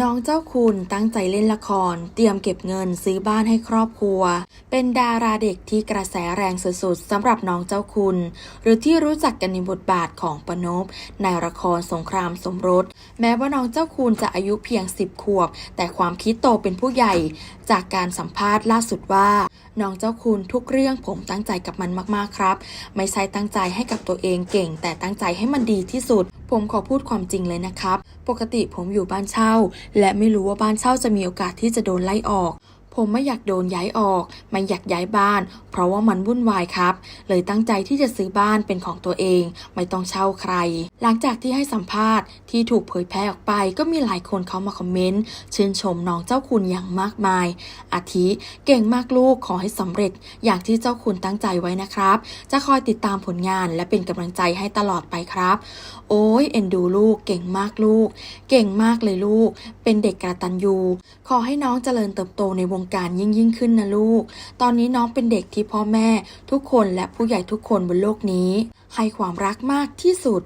น้องเจ้าคุณตั้งใจเล่นละคร เตรียมเก็บเงินซื้อบ้านให้ครอบครัว เป็นดาราเด็กที่กระแสแรงสุดๆสำหรับน้องเจ้าคุณ หรือที่รู้จักกันในบทบาทของปนบในละครสงครามสมรส แม้ว่าน้องเจ้าคุณจะอายุเพียง 10 ขวบ แต่ความคิดโตเป็นผู้ใหญ่ จากการสัมภาษณ์ล่าสุดว่า น้องเจ้าคุณทุกเรื่องผมตั้งใจกับมันมากๆครับ ไม่ใช่ตั้งใจให้กับตัวเองเก่ง แต่ตั้งใจให้มันดีที่สุด ผมขอพูดความจริงเลยนะครับ ปกติผมอยู่บ้านเช่า และไม่รู้ว่าบ้านเช่าจะมีโอกาสที่จะโดนไล่ออก ผมไม่อยากโดนย้ายออก ไม่อยากย้ายบ้าน เพราะว่ามันวุ่นวายครับ เลยตั้งใจที่จะซื้อบ้านเป็นของตัวเอง ไม่ต้องเช่าใคร หลังจากที่ให้สัมภาษณ์ที่ถูกเผยแพร่ออกไป ก็มีหลายคนเข้ามาคอมเมนต์ชื่นชมน้องเจ้าคุณอย่างมากมาย อาทิเก่งมากลูกขอให้สำเร็จ อย่างที่เจ้าคุณตั้งใจไว้นะครับ จะคอยติดตามผลงานและเป็นกำลังใจให้ตลอดไปครับ โอ้ยเอ็นดูลูกเก่งมากลูก เก่งมากเลยลูก เป็นเด็กกระตันยูขอให้น้องเจริญเติบโตในวงการยิ่งยิ่งขึ้นนะลูก ตอนนี้น้องเป็นเด็กที่พ่อแม่ ทุกคนและผู้ใหญ่ทุกคนบนโลกนี้ ให้ความรักมากที่สุด